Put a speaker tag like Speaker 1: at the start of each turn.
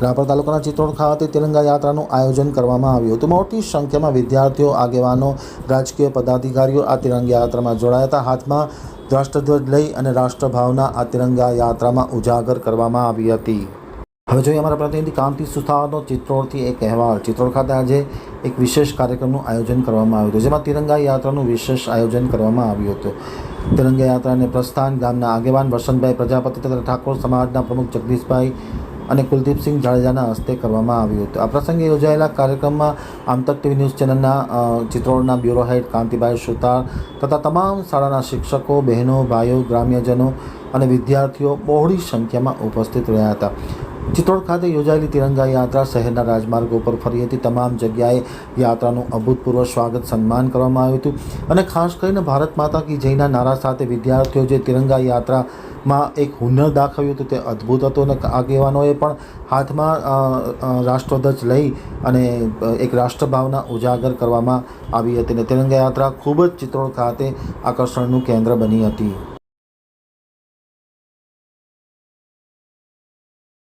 Speaker 1: રાપર તાલુકાના ચિત્રોડ ખાતે તિરંગા યાત્રાનું આયોજન કરવામાં આવ્યું હતું. મોટી સંખ્યામાં વિદ્યાર્થીઓ, આગેવાનો, રાજકીય પદાધિકારીઓ આ તિરંગા યાત્રામાં જોડાયા હતા. હાથમાં રાષ્ટ્રધ્વજ લઈ અને રાષ્ટ્રભાવના આ તિરંગા યાત્રામાં ઉજાગર કરવામાં આવી હતી. હવે જોઈએ અમારા પ્રતિનિધિ કાંતિ સુથારનો ચિત્રોડથી એક અહેવાલ. ચિત્રોડ ખાતે આજે એક વિશેષ કાર્યક્રમનું આયોજન કરવામાં આવ્યું હતું, જેમાં તિરંગા યાત્રાનું વિશેષ આયોજન કરવામાં આવ્યું હતું. તિરંગા યાત્રાને પ્રસ્થાન ગામના આગેવાન વસંતભાઈ પ્રજાપતિ તથા ઠાકોર સમાજના પ્રમુખ જગદીશભાઈ અને કુલદીપસિંહ જાડેજાના હસ્તે કરવામાં આવ્યું હતું. આ પ્રસંગે યોજાયેલા કાર્યક્રમમાં આમતક ટીવી ન્યૂઝ ચેનલના ચિત્રોડના બ્યુરો હેડ કાંતિભાઈ સુતાર તથા તમામ શાળાના શિક્ષકો, બહેનો, ભાઈઓ, ગ્રામ્યજનો અને વિદ્યાર્થીઓ બહોળી સંખ્યામાં ઉપસ્થિત રહ્યા હતા. ચિત્રોડ ખાતે યોજાયેલી તિરંગા યાત્રા શહેરના રાજમાર્ગો પર ફરી હતી. તમામ જગ્યાએ યાત્રાનું અભૂતપૂર્વ સ્વાગત સન્માન કરવામાં આવ્યું હતું અને ખાસ કરીને ભારત માતા કી જયના નારા સાથે વિદ્યાર્થીઓ જે તિરંગા યાત્રામાં એક હુનર દાખવ્યું હતું તે અદ્ભુત હતું અને આગેવાનોએ પણ હાથમાં રાષ્ટ્રધ્વજ લઈ અને એક રાષ્ટ્રભાવના ઉજાગર કરવામાં આવી હતી. અને તિરંગા યાત્રા ખૂબ જ ચિત્રોડ ખાતે આકર્ષણનું કેન્દ્ર બની હતી.